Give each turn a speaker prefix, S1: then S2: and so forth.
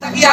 S1: Takia